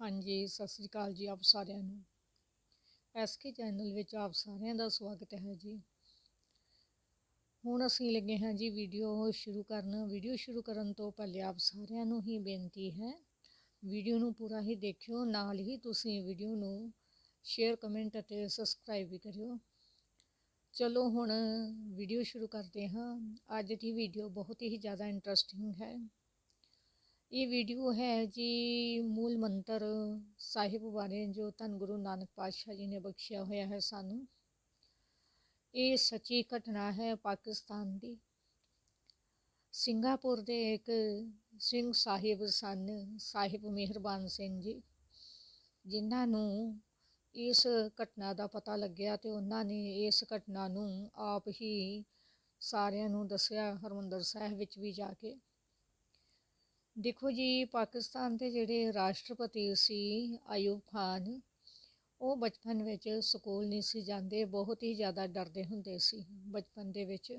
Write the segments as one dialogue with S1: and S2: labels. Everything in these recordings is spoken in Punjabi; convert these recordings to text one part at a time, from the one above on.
S1: ਹਾਂਜੀ, ਸਤਿ ਸ੍ਰੀ ਅਕਾਲ ਜੀ ਆਪ ਸਾਰਿਆਂ ਨੂੰ। ਐਸਕੇ ਚੈਨਲ ਵਿੱਚ ਆਪ ਸਾਰਿਆਂ ਦਾ ਸਵਾਗਤ ਹੈ ਜੀ। ਹੁਣ ਅਸੀਂ ਲੱਗੇ ਹਾਂ ਜੀ ਵੀਡੀਓ ਸ਼ੁਰੂ ਕਰਨ। ਵੀਡੀਓ ਸ਼ੁਰੂ ਕਰਨ ਤੋਂ ਪਹਿਲੇ ਆਪ ਸਾਰਿਆਂ ਨੂੰ ਹੀ ਬੇਨਤੀ ਹੈ, ਵੀਡੀਓ ਨੂੰ ਪੂਰਾ ਹੀ ਦੇਖਿਓ, ਨਾਲ ਹੀ ਤੁਸੀਂ ਵੀਡੀਓ ਨੂੰ ਸ਼ੇਅਰ, ਕਮੈਂਟ ਅਤੇ ਸਬਸਕ੍ਰਾਈਬ ਵੀ ਕਰਿਓ। ਚਲੋ ਹੁਣ ਵੀਡੀਓ ਸ਼ੁਰੂ ਕਰਦੇ ਹਾਂ। ਅੱਜ ਦੀ ਵੀਡੀਓ ਬਹੁਤ ਹੀ ਜ਼ਿਆਦਾ ਇੰਟਰਸਟਿੰਗ ਹੈ। ਇਹ ਵੀਡੀਓ ਹੈ ਜੀ ਮੂਲ ਮੰਤਰ ਸਾਹਿਬ ਬਾਰੇ, ਜੋ ਧੰਨ ਗੁਰੂ ਨਾਨਕ ਪਾਤਸ਼ਾਹ ਜੀ ਨੇ ਬਖਸ਼ਿਆ ਹੋਇਆ ਹੈ ਸਾਨੂੰ। ਇਹ ਸੱਚੀ ਘਟਨਾ ਹੈ ਪਾਕਿਸਤਾਨ ਦੀ। ਸਿੰਗਾਪੁਰ ਦੇ ਇੱਕ ਸਿੰਘ ਸਾਹਿਬ ਸਨ, ਸਾਹਿਬ ਮਿਹਰਬਾਨ ਸਿੰਘ ਜੀ, ਜਿਨ੍ਹਾਂ ਨੂੰ ਇਸ ਘਟਨਾ ਦਾ ਪਤਾ ਲੱਗਿਆ ਤੇ ਉਹਨਾਂ ਨੇ ਇਸ ਘਟਨਾ ਨੂੰ ਆਪ ਹੀ ਸਾਰਿਆਂ ਨੂੰ ਦੱਸਿਆ ਹਰਮੰਦਰ ਸਾਹਿਬ ਵਿੱਚ ਵੀ ਜਾ ਕੇ। ਦੇਖੋ ਜੀ, ਪਾਕਿਸਤਾਨ ਦੇ ਜਿਹੜੇ ਰਾਸ਼ਟਰਪਤੀ ਸੀ ਆਯੂਬ ਖਾਨ, ਉਹ ਬਚਪਨ ਵਿੱਚ ਸਕੂਲ ਨਹੀਂ ਸੀ ਜਾਂਦੇ, ਬਹੁਤ ਹੀ ਜ਼ਿਆਦਾ ਡਰਦੇ ਹੁੰਦੇ ਸੀ ਬਚਪਨ ਦੇ ਵਿੱਚ।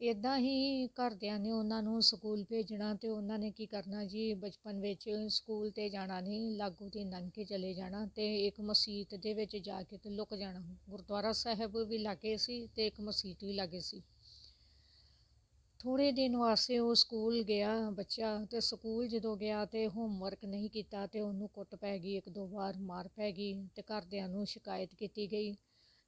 S1: ਇਦਾਂ ਹੀ ਘਰਦਿਆਂ ਨੇ ਉਹਨਾਂ ਨੂੰ ਸਕੂਲ ਭੇਜਣਾ ਤੇ ਉਹਨਾਂ ਨੇ ਕੀ ਕਰਨਾ ਜੀ, ਬਚਪਨ ਵਿੱਚ ਸਕੂਲ ਤੇ ਜਾਣਾ ਨਹੀਂ, ਲਾਗੂ ਦੀ ਲੰਘ ਕੇ ਚਲੇ ਜਾਣਾ ਤੇ ਇੱਕ ਮਸਜਿਦ ਦੇ ਵਿੱਚ ਜਾ ਕੇ ਤੇ ਲੁਕ ਜਾਣਾ। ਗੁਰਦੁਆਰਾ ਸਾਹਿਬ ਵੀ ਲਾਗੇ ਸੀ ਤੇ ਇੱਕ ਮਸਜਿਦ ਵੀ ਲਾਗੇ ਸੀ। ਥੋੜੇ ਦਿਨ ਵਾਸਤੇ ਉਹ ਸਕੂਲ ਗਿਆ ਬੱਚਾ ਤੇ ਸਕੂਲ ਜਦੋਂ ਗਿਆ ਤੇ ਹੋਮਵਰਕ ਨਹੀਂ ਕੀਤਾ ਤੇ ਉਹਨੂੰ ਕੁੱਟ ਪੈ ਗਈ, ਇੱਕ ਦੋ ਵਾਰ ਮਾਰ ਪੈ ਗਈ ਤੇ ਘਰਦਿਆਂ ਨੂੰ ਸ਼ਿਕਾਇਤ ਕੀਤੀ ਗਈ।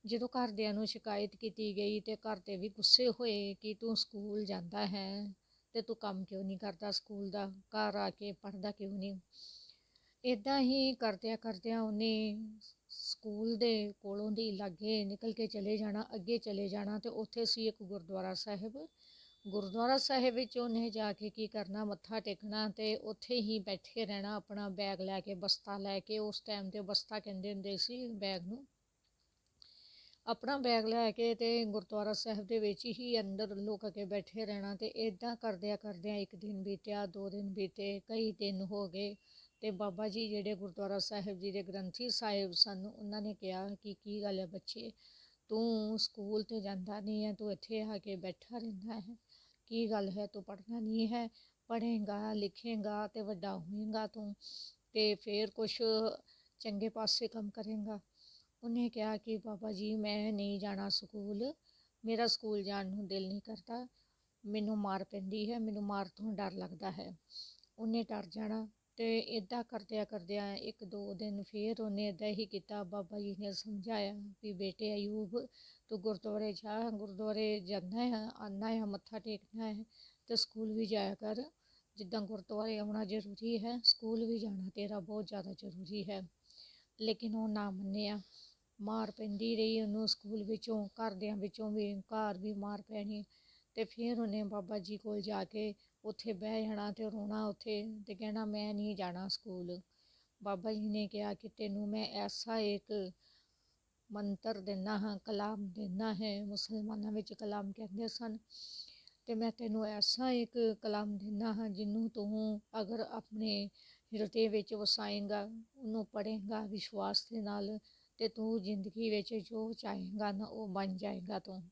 S1: ਜਦੋਂ ਘਰਦਿਆਂ ਨੂੰ ਸ਼ਿਕਾਇਤ ਕੀਤੀ ਗਈ ਤੇ ਘਰ ਦੇ ਵੀ ਗੁੱਸੇ ਹੋਏ ਕਿ ਤੂੰ ਸਕੂਲ ਜਾਂਦਾ ਹੈ ਤੇ ਤੂੰ ਕੰਮ ਕਿਉਂ ਨਹੀਂ ਕਰਦਾ ਸਕੂਲ ਦਾ, ਘਰ ਆ ਕੇ ਪੜ੍ਹਦਾ ਕਿਉਂ ਨਹੀਂ? ਇਦਾਂ ਹੀ ਕਰਦਿਆਂ ਕਰਦਿਆਂ ਉਹਨੇ ਸਕੂਲ ਦੇ ਕੋਲੋਂ ਦੀ ਲਾਗੇ ਨਿਕਲ ਕੇ ਚਲੇ ਜਾਣਾ, ਅੱਗੇ ਚਲੇ ਜਾਣਾ ਤੇ ਉੱਥੇ ਸੀ ਇੱਕ ਗੁਰਦੁਆਰਾ ਸਾਹਿਬ ਗੁਰਦੁਆਰਾ ਸਾਹਿਬ ਵਿੱਚ ਉਹਨੇ ਜਾ ਕੇ ਕੀ ਕਰਨਾ, ਮੱਥਾ ਟੇਕਣਾ ਤੇ ਉੱਥੇ ਹੀ ਬੈਠੇ ਰਹਿਣਾ, ਆਪਣਾ ਬੈਗ ਲੈ ਕੇ, ਬਸਤਾ ਲੈ ਕੇ, ਉਸ ਟਾਈਮ ਤੇ ਬਸਤਾ ਕਹਿੰਦੇ ਹੁੰਦੇ ਸੀ ਬੈਗ ਨੂੰ। ਆਪਣਾ ਬੈਗ ਲੈ ਕੇ ਤੇ ਗੁਰਦੁਆਰਾ ਸਾਹਿਬ ਦੇ ਵਿੱਚ ਹੀ ਅੰਦਰ ਲੁਕ ਕੇ ਬੈਠੇ ਰਹਿਣਾ ਤੇ ਇਦਾਂ ਕਰਦਿਆਂ ਕਰਦਿਆਂ ਇੱਕ ਦਿਨ ਬੀਤਿਆ, ਦੋ ਦਿਨ ਬੀਤੇ, ਕਈ ਦਿਨ ਹੋ ਗਏ ਤੇ ਬਾਬਾ ਜੀ ਜਿਹੜੇ ਗੁਰਦੁਆਰਾ ਸਾਹਿਬ ਜੀ ਦੇ ਗ੍ਰੰਥੀ ਸਾਹਿਬ ਸਨ, ਉਹਨਾਂ ਨੇ ਕਿਹਾ ਕਿ ਕੀ ਗੱਲ ਹੈ ਬੱਚੇ, ਤੂੰ ਸਕੂਲ ਤੇ ਜਾਂਦਾ ਨਹੀਂ ਹੈ, ਤੂੰ ਇੱਥੇ ਆ ਕੇ ਬੈਠਾ ਰਹਿੰਦਾ ਹੈ। ਕੀ ਗੱਲ ਹੈ, ਤੂੰ ਪੜ੍ਹਨਾ ਨਹੀਂ ਹੈ ਪੜ੍ਹੇਗਾ, ਲਿਖੇਗਾ ਤੇ ਵੱਡਾ ਹੋਏਗਾ ਤੂੰ ਤੇ ਫੇਰ ਕੁਛ ਚੰਗੇ ਪਾਸੇ ਕੰਮ ਕਰੇਗਾ। ਉਹਨੇ ਕਿਹਾ ਕਿ ਬਾਬਾ ਜੀ, ਮੈਂ ਨਹੀਂ ਜਾਣਾ ਸਕੂਲ, ਮੇਰਾ ਸਕੂਲ ਜਾਣ ਨੂੰ ਦਿਲ ਨਹੀਂ ਕਰਦਾ, ਮੈਨੂੰ ਮਾਰ ਪੈਂਦੀ ਹੈ, ਮੈਨੂੰ ਮਾਰ ਤੋਂ ਡਰ ਲੱਗਦਾ ਹੈ। ਉਹਨੇ ਡਰ ਜਾਣਾ। ਤੇ ਇਦਾਂ ਕਰਦਿਆਂ ਕਰਦਿਆਂ ਇੱਕ ਦੋ ਦਿਨ ਫੇਰ ਉਹਨੇ ਇਦਾਂ ਹੀ ਕੀਤਾ, ਬਾਬਾ ਜੀ ਨੇ ਸਮਝਾਇਆ ਵੀ ਬੇਟੇ ਅਯੂਬ ਤੂੰ ਗੁਰਦੁਆਰੇ ਜਾ, ਗੁਰਦੁਆਰੇ ਜਾਂਦਾ ਹੈ ਆਨਾ ਹੈ ਮੱਥਾ ਟੇਕਣਾ ਹੈ ਤੇ ਸਕੂਲ ਵੀ ਜਾਇਆ ਕਰ। ਜਿੱਦਾਂ ਗੁਰਦੁਆਰੇ ਆਉਣਾ ਜ਼ਰੂਰੀ ਹੈ, ਸਕੂਲ ਵੀ ਜਾਣਾ ਤੇਰਾ ਬਹੁਤ ਜ਼ਿਆਦਾ ਜ਼ਰੂਰੀ ਹੈ। ਲੇਕਿਨ ਉਹ ਨਾ ਮੰਨਿਆ। ਮਾਰ ਪੈਂਦੀ ਰਹੀ ਉਹਨੂੰ ਸਕੂਲ ਵਿੱਚੋਂ, ਘਰਦਿਆਂ ਵਿੱਚੋਂ ਵੀ, ਘਰ ਵੀ ਮਾਰ ਪੈਣੀ। ਤੇ ਫਿਰ ਉਹਨੇ ਬਾਬਾ ਜੀ ਕੋਲ ਜਾ ਕੇ ਉੱਥੇ ਬਹਿ ਜਾਣਾ ਅਤੇ ਰੋਣਾ ਉੱਥੇ ਅਤੇ ਕਹਿਣਾ ਮੈਂ ਨਹੀਂ ਜਾਣਾ ਸਕੂਲ। ਬਾਬਾ ਜੀ ਨੇ ਕਿਹਾ ਕਿ ਤੈਨੂੰ ਮੈਂ ਐਸਾ ਇੱਕ ਮੰਤਰ ਦਿੰਦਾ ਹਾਂ, ਕਲਾਮ ਦਿੰਦਾ ਹੈ, ਮੁਸਲਮਾਨਾਂ ਵਿੱਚ ਕਲਾਮ ਕਹਿੰਦੇ ਸਨ। ਤੇ ਮੈਂ ਤੈਨੂੰ ਐਸਾ ਇੱਕ ਕਲਾਮ ਦਿੰਦਾ ਹਾਂ ਜਿਹਨੂੰ ਤੂੰ ਅਗਰ ਆਪਣੇ ਹਿਰਦੇ ਵਿੱਚ ਵਸਾਏਗਾ, ਉਹਨੂੰ ਪੜ੍ਹੇਗਾ ਵਿਸ਼ਵਾਸ ਦੇ ਨਾਲ ਤੇ ਤੂੰ ਜ਼ਿੰਦਗੀ ਵਿੱਚ ਜੋ ਚਾਹੇਗਾ ਨਾ ਉਹ ਬਣ ਜਾਏਗਾ ਤੂੰ।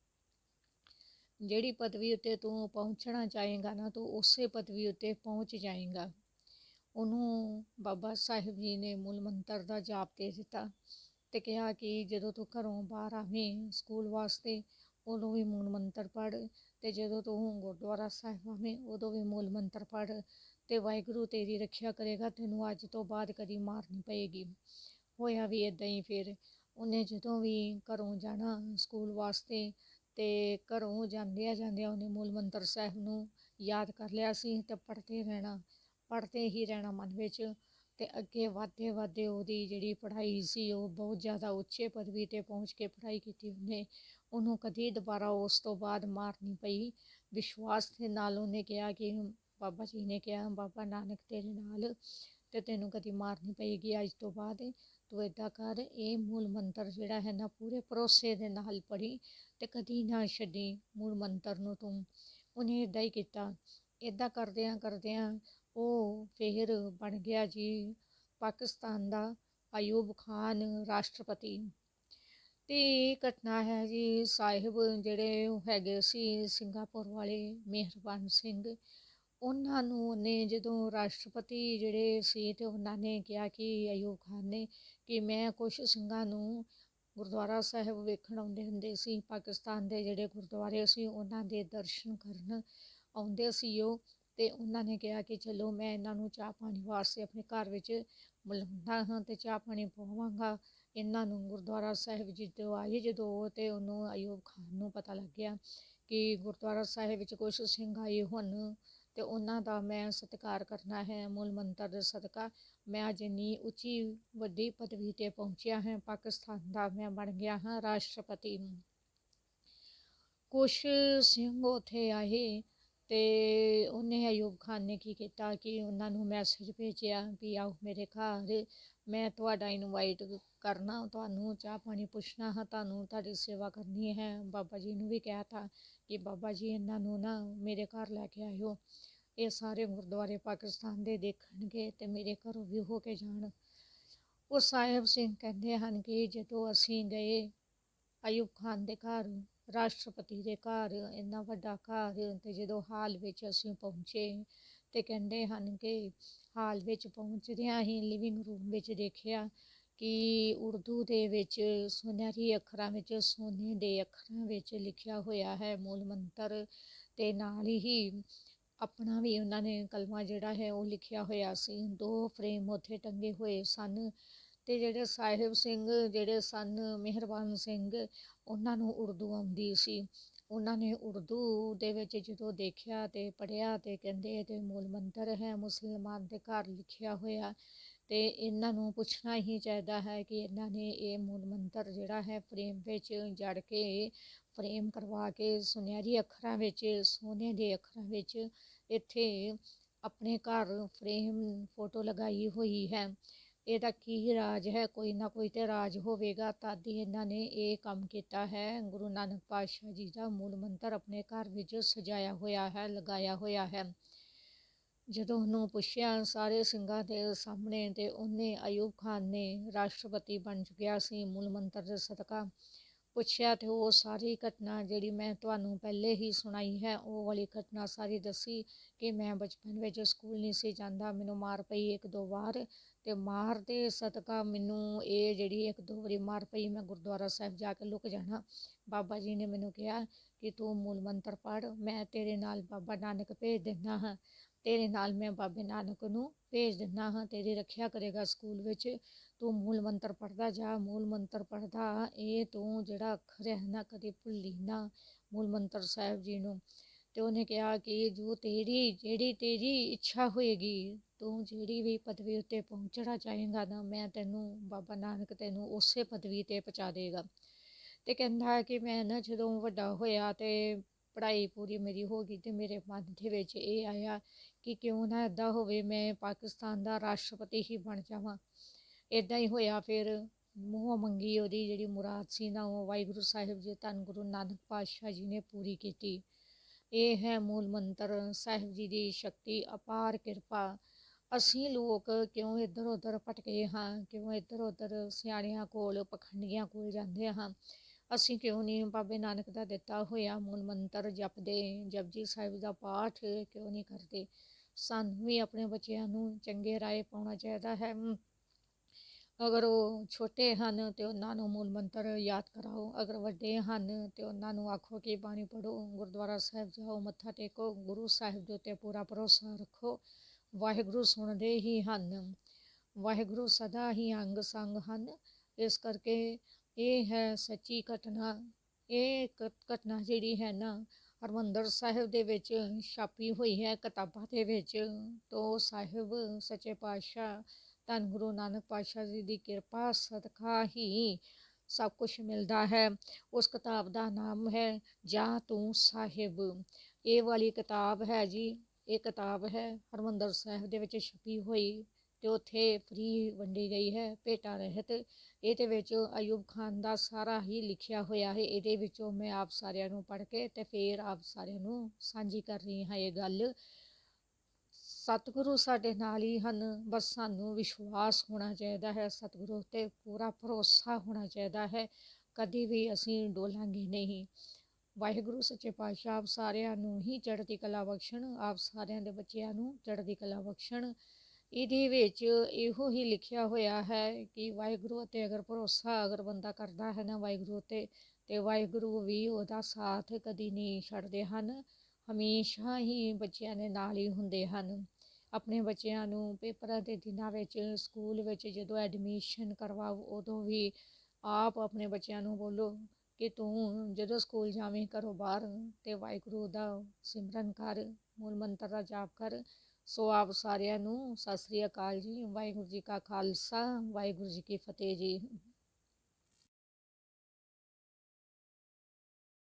S1: ਜਿਹੜੀ ਪਦਵੀ ਉੱਤੇ ਤੂੰ ਪਹੁੰਚਣਾ ਚਾਹੇਗਾ ਨਾ, ਤੂੰ ਉਸੇ ਪਦਵੀ ਉੱਤੇ ਪਹੁੰਚ ਜਾਏਗਾ। ਉਹਨੂੰ ਬਾਬਾ ਸਾਹਿਬ ਜੀ ਨੇ ਮੂਲ ਮੰਤਰ ਦਾ ਜਾਪ ਦੇ ਦਿੱਤਾ ਤੇ ਕਿਹਾ ਕਿ ਜਦੋਂ ਤੂੰ ਘਰੋਂ ਬਾਹਰ ਆਵੇਂ ਸਕੂਲ ਵਾਸਤੇ, ਉਦੋਂ ਵੀ ਮੂਲ ਮੰਤਰ ਪੜ੍ਹ ਤੇ ਜਦੋਂ ਤੂੰ ਗੁਰਦੁਆਰਾ ਸਾਹਿਬ ਆਵੇਂ, ਉਦੋਂ ਵੀ ਮੂਲ ਮੰਤਰ ਪੜ੍ਹ ਤੇ ਵਾਹਿਗੁਰੂ ਤੇਰੀ ਰੱਖਿਆ ਕਰੇਗਾ, ਤੈਨੂੰ ਅੱਜ ਤੋਂ ਬਾਅਦ ਕਦੀ ਮਾਰ ਨਹੀਂ ਪਏਗੀ। ਹੋਇਆ ਵੀ ਇਦਾਂ ਹੀ ਫਿਰ। ਉਹਨੇ ਜਦੋਂ ਵੀ ਘਰੋਂ ਜਾਣਾ ਸਕੂਲ ਵਾਸਤੇ ਅਤੇ ਘਰੋਂ ਜਾਂਦਿਆਂ ਜਾਂਦਿਆਂ ਉਹਨੇ ਮੂਲ ਮੰਤਰ ਸਾਹਿਬ ਨੂੰ ਯਾਦ ਕਰ ਲਿਆ ਸੀ ਅਤੇ ਪੜ੍ਹਦੇ ਰਹਿਣਾ, ਪੜ੍ਹਦੇ ਹੀ ਰਹਿਣਾ ਮਨ ਵਿੱਚ ਅਤੇ ਅੱਗੇ ਵੱਧਦੇ ਵੱਧਦੇ ਉਹਦੀ ਜਿਹੜੀ ਪੜ੍ਹਾਈ ਸੀ ਉਹ ਬਹੁਤ ਜ਼ਿਆਦਾ ਉੱਚੇ ਪਦਵੀ ਤੇ ਪਹੁੰਚ ਕੇ ਪੜ੍ਹਾਈ ਕੀਤੀ ਉਹਨੇ, ਉਹਨੂੰ ਕਦੀ ਦੁਬਾਰਾ ਉਸ ਤੋਂ ਬਾਅਦ ਮਾਰ ਨਹੀਂ ਪਈ। ਵਿਸ਼ਵਾਸ ਦੇ ਨਾਲ ਉਹਨੇ ਕਿਹਾ ਕਿ ਬਾਬਾ ਜੀ ਨੇ ਕਿਹਾ, ਬਾਬਾ ਨਾਨਕ ਤੇਰੇ ਨਾਲ ਅਤੇ ਤੈਨੂੰ ਕਦੀ ਮਾਰ ਨਹੀਂ ਪਏਗੀ ਅੱਜ ਤੋਂ ਬਾਅਦ। ਤੂੰ ਇਦਾਂ ਕਰ, ਇਹ ਮੂਲ ਮੰਤਰ ਜਿਹੜਾ ਹੈ ਨਾ ਪੂਰੇ ਭਰੋਸੇ ਦੇ ਨਾਲ ਪੜ੍ਹੀ ਤੇ ਕਦੀ ਨਾ ਛੱਡੀ ਮੂਲ ਮੰਤਰ ਨੂੰ ਤੂੰ। ਉਹਨੇ ਇਦਾਂ ਹੀ ਕੀਤਾ। ਇਦਾਂ ਕਰਦਿਆਂ ਕਰਦਿਆਂ ਉਹ ਫਿਰ ਬਣ ਗਿਆ ਜੀ ਪਾਕਿਸਤਾਨ ਦਾ ਆਯੂਬ ਖਾਨ ਰਾਸ਼ਟਰਪਤੀ। ਤੇ ਇਹ ਘਟਨਾ ਹੈ ਜੀ ਸਾਹਿਬ ਜਿਹੜੇ ਉਹ ਹੈਗੇ ਸੀ ਸਿੰਗਾਪੁਰ ਵਾਲੇ, ਮਿਹਰਬਾਨ ਸਿੰਘ। ਉਹਨਾਂ ਨੂੰ ਨੇ ਜਦੋਂ ਰਾਸ਼ਟਰਪਤੀ ਜਿਹੜੇ ਸੀ ਅਤੇ ਉਹਨਾਂ ਨੇ ਕਿਹਾ ਕਿ ਅਯੂਬ ਖਾਨ ਨੇ ਕਿ ਮੈਂ ਕੁਛ ਸਿੰਘਾਂ ਨੂੰ ਗੁਰਦੁਆਰਾ ਸਾਹਿਬ ਵੇਖਣ ਆਉਂਦੇ ਹੁੰਦੇ ਸੀ, ਪਾਕਿਸਤਾਨ ਦੇ ਜਿਹੜੇ ਗੁਰਦੁਆਰੇ ਸੀ ਉਹਨਾਂ ਦੇ ਦਰਸ਼ਨ ਕਰਨ ਆਉਂਦੇ ਸੀ ਉਹ, ਤੇ ਉਹਨਾਂ ਨੇ ਕਿਹਾ ਕਿ ਚਲੋ ਮੈਂ ਇਹਨਾਂ ਨੂੰ ਚਾਹ ਪਾਣੀ ਵਾਸਤੇ ਆਪਣੇ ਘਰ ਵਿੱਚ ਬੁਲਾਉਂਦਾ ਹਾਂ ਤੇ ਚਾਹ ਪਾਣੀ ਪਵਾਵਾਂਗਾ। ਇਹਨਾਂ ਨੂੰ ਗੁਰਦੁਆਰਾ ਸਾਹਿਬ ਜਦੋਂ ਆਏ, ਜਦੋਂ ਤੇ ਉਹਨੂੰ ਅਯੂਬ ਖਾਨ ਨੂੰ ਪਤਾ ਲੱਗਿਆ ਕਿ ਗੁਰਦੁਆਰਾ ਸਾਹਿਬ ਵਿੱਚ ਕੁਝ ਸਿੰਘ ਆਏ ਹਨ ਤੇ ਉਹਨਾਂ ਦਾ ਮੈਂ ਸਤਿਕਾਰ ਕਰਨਾ ਹੈ, ਮੂਲ ਮੰਤਰ ਦੇ ਸਦਕਾ। ਮੈਂ ਅੱਜ ਇੰਨੀ ਉੱਚੀ, ਵੱਡੀ ਪਦਵੀ ਤੇ ਪਹੁੰਚਿਆ ਹਾਂ, ਪਾਕਿਸਤਾਨ ਦਾ ਮੈਂ ਬਣ ਗਿਆ ਹਾਂ ਰਾਸ਼ਟਰਪਤੀ ਕੁਛ ਸਿੰਘ ਉੱਥੇ ਆਏ ਤੇ ਉਹਨੇ ਅਯੂਬ ਖਾਨ ਨੇ ਕੀ ਕੀਤਾ ਕਿ ਉਹਨਾਂ ਨੂੰ ਮੈਸੇਜ ਭੇਜਿਆ ਵੀ ਆਓ ਮੇਰੇ ਘਰ, ਮੈਂ ਤੁਹਾਡਾ ਇਨਵਾਈਟ ਕਰਨਾ, ਤੁਹਾਨੂੰ ਚਾਹ ਪਾਣੀ ਪੁੱਛਣਾ ਹੈ, ਤੁਹਾਨੂੰ ਤੁਹਾਡੀ ਸੇਵਾ ਕਰਨੀ ਹੈ। ਬਾਬਾ ਜੀ ਨੂੰ ਵੀ ਕਿਹਾ ਤਾ ਕਿ ਬਾਬਾ ਜੀ ਇਹਨਾਂ ਨੂੰ ਨਾ ਮੇਰੇ ਘਰ ਲੈ ਕੇ ਆਇਓ। ਇਹ ਸਾਰੇ ਗੁਰਦੁਆਰੇ ਪਾਕਿਸਤਾਨ ਦੇ ਦੇਖਣਗੇ ਤੇ ਮੇਰੇ ਘਰੋਂ ਵੀ ਹੋ ਕੇ ਜਾਣ। ਉਹ ਸਾਹਿਬ ਸਿੰਘ ਕਹਿੰਦੇ ਹਨ ਕਿ ਜਦੋਂ ਅਸੀਂ ਗਏ ਅਯੂਬ ਖਾਨ ਦੇ ਘਰ, ਰਾਸ਼ਟਰਪਤੀ ਦੇ ਘਰ, ਇੰਨਾ ਵੱਡਾ ਘਰ ਤੇ ਜਦੋਂ ਹਾਲ ਵਿੱਚ ਅਸੀਂ ਪਹੁੰਚੇ ਤੇ ਕਹਿੰਦੇ ਹਨ ਕਿ ਹਾਲ ਵਿੱਚ ਪਹੁੰਚਦਿਆਂ ਹੀ ਲਿਵਿੰਗ ਰੂਮ ਵਿੱਚ ਦੇਖਿਆ ਕਿ ਉਰਦੂ ਦੇ ਵਿੱਚ ਸੁਨਹਿਰੀ ਅੱਖਰਾਂ ਵਿੱਚ ਸੋਨੇ ਦੇ ਅੱਖਰਾਂ ਵਿੱਚ ਲਿਖਿਆ ਹੋਇਆ ਹੈ ਮੂਲ ਮੰਤਰ ਤੇ ਨਾਲ ਹੀ ਆਪਣਾ ਵੀ ਉਹਨਾਂ ਨੇ ਕਲਮਾ ਜਿਹੜਾ ਹੈ ਉਹ ਲਿਖਿਆ ਹੋਇਆ ਸੀ। ਦੋ ਫਰੇਮ ਉੱਥੇ ਟੰਗੇ ਹੋਏ ਸਨ ਤੇ ਜਿਹੜੇ ਸਾਹਿਬ ਸਿੰਘ, ਜਿਹੜੇ ਸਨ ਮਿਹਰਬਾਨ ਸਿੰਘ, ਉਹਨਾਂ ਨੂੰ ਉਰਦੂ ਆਉਂਦੀ ਸੀ। ਉਹਨਾਂ ਨੇ ਉਰਦੂ ਦੇ ਵਿੱਚ ਜਦੋਂ ਦੇਖਿਆ ਤੇ ਪੜਿਆ ਤੇ ਕਹਿੰਦੇ ਇਹ ਤੇ ਮੂਲ ਮੰਤਰ ਹੈ ਮੁਸਲਮਾਨ ਦੇ ਘਰ ਲਿਖਿਆ ਹੋਇਆ ਅਤੇ ਇਹਨਾਂ ਨੂੰ ਪੁੱਛਣਾ ਹੀ ਚਾਹੀਦਾ ਹੈ ਕਿ ਇਹਨਾਂ ਨੇ ਇਹ ਮੂਲ ਮੰਤਰ ਜਿਹੜਾ ਹੈ ਫਰੇਮ ਵਿੱਚ ਜੜ ਕੇ ਫਰੇਮ ਕਰਵਾ ਕੇ ਸੁਨਹਿਰੀ ਅੱਖਰਾਂ ਵਿੱਚ, ਸੋਨੇ ਦੇ ਅੱਖਰਾਂ ਵਿੱਚ ਇੱਥੇ ਆਪਣੇ ਘਰ ਫਰੇਮ ਫੋਟੋ ਲਗਾਈ ਹੋਈ ਹੈ। ਇਹਦਾ ਕੀ ਰਾਜ ਹੈ? ਕੋਈ ਨਾ ਕੋਈ ਤੇ ਰਾਜ ਹੋਵੇਗਾ। ਤਦ ਹੀ ਇਹਨਾਂ ਨੇ ਇਹ ਕੰਮ ਕੀਤਾ ਹੈ। ਗੁਰੂ ਨਾਨਕ ਪਾਤਸ਼ਾਹ ਜੀ ਦਾ ਮੂਲ ਮੰਤਰ ਆਪਣੇ ਘਰ ਵਿੱਚ ਸਜਾਇਆ ਹੋਇਆ ਹੈ, ਲਗਾਇਆ ਹੋਇਆ ਹੈ। ਜਦੋਂ ਉਹਨੂੰ ਪੁੱਛਿਆ, ਸਾਰੇ ਸਿੰਘਾਂ ਦੇ ਸਾਹਮਣੇ ਤੇ ਉਹਨੇ ਅਯੂਬ ਖਾਨ ਨੇ ਰਾਸ਼ਟਰਪਤੀ ਬਣ ਚੁੱਕਿਆ ਸੀ ਮੂਲ ਮੰਤਰ ਦੇ ਸਦਕਾ? ਪੁੱਛਿਆ, ਤੇ ਉਹ ਸਾਰੀ ਘਟਨਾ ਜਿਹੜੀ ਮੈਂ ਤੁਹਾਨੂੰ ਪਹਿਲੇ ਹੀ ਸੁਣਾਈ ਹੈ, ਉਹ ਵਾਲੀ ਘਟਨਾ ਸਾਰੀ ਦੱਸੀ ਕਿ ਮੈਂ ਬਚਪਨ ਵਿੱਚ ਸਕੂਲ ਨਹੀਂ ਸੀ ਜਾਂਦਾ? ਮੈਨੂੰ ਮਾਰ ਪਈ ਇੱਕ ਦੋ ਵਾਰ ਤੇ ਮਾਰ ਦੇ ਸਦਕਾ ਮੈਨੂੰ ਇਹ ਜਿਹੜੀ ਇੱਕ ਦੋ ਵਾਰੀ ਮਾਰ ਪਈ, ਮੈਂ ਗੁਰਦੁਆਰਾ ਸਾਹਿਬ ਜਾ ਕੇ ਲੁਕ ਜਾਣਾ। ਬਾਬਾ ਜੀ ਨੇ ਮੈਨੂੰ ਕਿਹਾ ਕਿ ਤੂੰ ਮੂਲ ਮੰਤਰ ਪੜ੍ਹ, ਮੈਂ ਤੇਰੇ ਨਾਲ ਬਾਬਾ ਨਾਨਕ ਭੇਜ ਦਿੰਦਾ ਹਾਂ। ਤੇਰੇ ਨਾਲ ਮੈਂ ਬਾਬੇ ਨਾਨਕ ਨੂੰ ਭੇਜ ਦਿੰਦਾ ਹਾਂ, ਤੇਰੀ ਰੱਖਿਆ ਕਰੇਗਾ ਸਕੂਲ ਵਿੱਚ। ਤੂੰ ਮੂਲ ਮੰਤਰ ਪੜਦਾ ਜਾ, ਮੂਲ ਮੰਤਰ ਪੜਦਾ ਇਹ ਤੂੰ ਜਿਹੜਾ ਅੱਖਰ ਹੈ ਨਾ ਕਦੇ ਭੁੱਲੀ ਨਾ ਮੂਲ ਮੰਤਰ ਸਾਹਿਬ ਜੀ ਨੂੰ। ਤੇ ਉਹਨੇ ਕਿਹਾ ਕਿ ਜੋ ਤੇਰੀ, ਜਿਹੜੀ ਤੇਰੀ ਇੱਛਾ ਹੋਏਗੀ, ਤੂੰ ਜਿਹੜੀ ਵੀ ਪਦਵੀ ਉੱਤੇ ਪਹੁੰਚਣਾ ਚਾਹੇਗਾ ਨਾ, ਮੈਂ ਤੈਨੂੰ, ਬਾਬਾ ਨਾਨਕ ਤੈਨੂੰ ਉਸੇ ਪਦਵੀ ਤੇ ਪਹੁੰਚਾ ਦੇਗਾ। ਤੇ ਕਹਿੰਦਾ ਕਿ ਮੈਂ ਨਾ ਜਦੋਂ ਵੱਡਾ ਹੋਇਆ ਤੇ ਪੜ੍ਹਾਈ ਪੂਰੀ ਮੇਰੀ ਹੋ ਗਈ ਅਤੇ ਮੇਰੇ ਮਨ ਦੇ ਵਿੱਚ ਇਹ ਆਇਆ ਕਿ ਕਿਉਂ ਨਾ ਇੱਦਾਂ ਹੋਵੇ ਮੈਂ ਪਾਕਿਸਤਾਨ ਦਾ ਰਾਸ਼ਟਰਪਤੀ ਹੀ ਬਣ ਜਾਵਾਂ। ਇੱਦਾਂ ਹੀ ਹੋਇਆ ਫਿਰ ਮੂੰਹ ਮੰਗੀ ਉਹਦੀ ਜਿਹੜੀ ਮੁਰਾਦ ਸੀ ਨਾ ਉਹ ਵਾਹਿਗੁਰੂ ਸਾਹਿਬ ਜੀ, ਧੰਨ ਗੁਰੂ ਨਾਨਕ ਪਾਤਸ਼ਾਹ ਜੀ ਨੇ ਪੂਰੀ ਕੀਤੀ। ਇਹ ਹੈ ਮੂਲ ਮੰਤਰ ਸਾਹਿਬ ਜੀ ਦੀ ਸ਼ਕਤੀ, ਅਪਾਰ ਕਿਰਪਾ। ਅਸੀਂ ਲੋਕ ਕਿਉਂ ਇੱਧਰ ਉੱਧਰ ਭਟਕੇ ਹਾਂ, ਕਿਉਂ ਇੱਧਰ ਉੱਧਰ ਸਿਆਣਿਆਂ ਕੋਲ, ਪਖੰਡੀਆਂ ਕੋਲ ਜਾਂਦੇ ਹਾਂ? ਅਸੀਂ ਕਿਉਂ ਨਹੀਂ ਬਾਬੇ ਨਾਨਕ ਦਾ ਦਿੱਤਾ ਹੋਇਆ ਮੂਲ ਮੰਤਰ ਜਪਦੇ ਜਪਜੀ ਸਾਹਿਬ ਦਾ ਪਾਠ ਕਿਉਂ ਨਹੀਂ ਕਰਦੇ? ਸਾਨੂੰ ਵੀ ਆਪਣੇ ਬੱਚਿਆਂ ਨੂੰ ਚੰਗੇ ਰਾਏ ਪਾਉਣਾ ਚਾਹੀਦਾ ਹੈ। ਅਗਰ ਉਹ ਛੋਟੇ ਹਨ ਤੇ ਉਹਨਾਂ ਨੂੰ ਮੂਲ ਮੰਤਰ ਯਾਦ ਕਰਾਓ। ਅਗਰ ਵੱਡੇ ਹਨ ਤੇ ਉਹਨਾਂ ਨੂੰ ਆਖੋ ਕਿ ਬਾਣੀ ਪੜੋ ਗੁਰਦੁਆਰਾ ਸਾਹਿਬ ਜਾਓ, ਮੱਥਾ ਟੇਕੋ। ਗੁਰੂ ਸਾਹਿਬ ਦੇ ਉੱਤੇ ਪੂਰਾ ਭਰੋਸਾ ਰੱਖੋ। ਵਾਹਿਗੁਰੂ ਸੁਣਦੇ ਹੀ ਹਨ। ਵਾਹਿਗੁਰੂ ਸਦਾ ਹੀ ਅੰਗ ਸੰਗ ਹਨ। ਇਸ ਕਰਕੇ ਇਹ ਹੈ ਸੱਚੀ ਘਟਨਾ। ਇਹ ਘਟਨਾ ਜਿਹੜੀ ਹੈ ਨਾ, ਹਰਮੰਦਰ ਸਾਹਿਬ ਦੇ ਵਿੱਚ ਛਾਪੀ ਹੋਈ ਹੈ, ਕਿਤਾਬਾਂ ਦੇ ਵਿੱਚ। ਤੋ ਸਾਹਿਬ, ਸੱਚੇ ਪਾਤਸ਼ਾਹ, ਧੰਨ ਗੁਰੂ ਨਾਨਕ ਪਾਤਸ਼ਾਹ ਜੀ ਦੀ ਕਿਰਪਾ, ਸਦਕਾ ਹੀ ਸਭ ਕੁਝ ਮਿਲਦਾ ਹੈ। ਉਸ ਕਿਤਾਬ ਦਾ ਨਾਮ ਹੈ, ਜਾਂ ਤੂੰ ਸਾਹਿਬ। ਇਹ ਵਾਲੀ ਕਿਤਾਬ ਹੈ ਜੀ, ਇਹ ਕਿਤਾਬ ਹੈ, ਹਰਮੰਦਰ ਸਾਹਿਬ ਦੇ ਵਿੱਚ ਛਪੀ ਹੋਈ। ਅਤੇ ਉੱਥੇ ਫ੍ਰੀ ਵੰਡੀ ਗਈ ਹੈ ਭੇਟਾ ਰਹਿਤ, ਇਹਦੇ ਵਿੱਚ ਅਯੂਬ ਖਾਨ ਦਾ ਸਾਰਾ ਹੀ ਲਿਖਿਆ ਹੋਇਆ ਹੈ। ਇਹਦੇ ਵਿੱਚੋਂ ਮੈਂ ਆਪ ਸਾਰਿਆਂ ਨੂੰ ਪੜ੍ਹ ਕੇ ਅਤੇ ਫਿਰ ਆਪ ਸਾਰਿਆਂ ਨੂੰ ਸਾਂਝੀ ਕਰ ਰਹੀ ਹਾਂ ਇਹ ਗੱਲ। ਸਤਿਗੁਰੂ ਸਾਡੇ ਨਾਲ ਹੀ ਹਨ, ਬਸ ਸਾਨੂੰ ਵਿਸ਼ਵਾਸ ਹੋਣਾ ਚਾਹੀਦਾ ਹੈ। ਸਤਿਗੁਰੂ ਤੇ ਪੂਰਾ ਭਰੋਸਾ ਹੋਣਾ ਚਾਹੀਦਾ ਹੈ। ਕਦੀ ਵੀ ਅਸੀਂ ਡੋਲਾਂਗੇ ਨਹੀਂ। ਵਾਹਿਗੁਰੂ, ਸੱਚੇ ਪਾਤਸ਼ਾਹ, ਆਪ ਸਾਰਿਆਂ ਨੂੰ ਹੀ ਚੜ੍ਹਦੀ ਕਲਾ ਬਖਸ਼ਣ, ਆਪ ਸਾਰਿਆਂ ਦੇ ਬੱਚਿਆਂ ਨੂੰ ਚੜ੍ਹਦੀ ਕਲਾ ਬਖਸ਼ਣ। ਇਹਦੇ ਵਿੱਚ ਇਹੋ ਹੀ ਲਿਖਿਆ ਹੋਇਆ ਹੈ ਕਿ ਵਾਹਿਗੁਰੂ ਤੇ ਅਗਰ ਭਰੋਸਾ ਅਗਰ ਬੰਦਾ ਕਰਦਾ ਹੈ ਨਾ ਵਾਹਿਗੁਰੂ ਤੇ ਤੇ ਵਾਹਿਗੁਰੂ ਵੀ ਉਹਦਾ ਸਾਥ ਕਦੀ ਨਹੀਂ ਛੱਡਦੇ ਹਨ। ਹਮੇਸ਼ਾ ਹੀ ਬੱਚਿਆਂ ਦੇ ਨਾਲ ਹੀ ਹੁੰਦੇ ਹਨ। ਆਪਣੇ ਬੱਚਿਆਂ ਨੂੰ ਪੇਪਰਾਂ ਦੇ ਦਿਨਾਂ ਵਿੱਚ, ਸਕੂਲ ਵਿੱਚ ਜਦੋਂ ਐਡਮਿਸ਼ਨ ਕਰਵਾਓ, ਉਦੋਂ ਵੀ ਆਪ ਆਪਣੇ ਬੱਚਿਆਂ ਨੂੰ ਬੋਲੋ ਕਿ ਤੂੰ ਜਦੋਂ ਸਕੂਲ ਜਾਵੇਂ ਘਰੋਂ ਬਾਹਰ ਤੇ ਵਾਹਿਗੁਰੂ ਦਾ ਸਿਮਰਨ ਕਰ, ਮੂਲ ਮੰਤਰ ਦਾ ਜਾਪ ਕਰ। ਸੋ ਆਪ ਸਾਰਿਆਂ ਨੂੰ ਸਤਿ ਸ੍ਰੀ ਅਕਾਲ ਜੀ, ਵਾਹਿਗੁਰੂ ਜੀ ਕਾ ਖਾਲਸਾ, ਵਾਹਿਗੁਰੂ ਜੀ ਕੀ ਫਤਿਹ ਜੀ।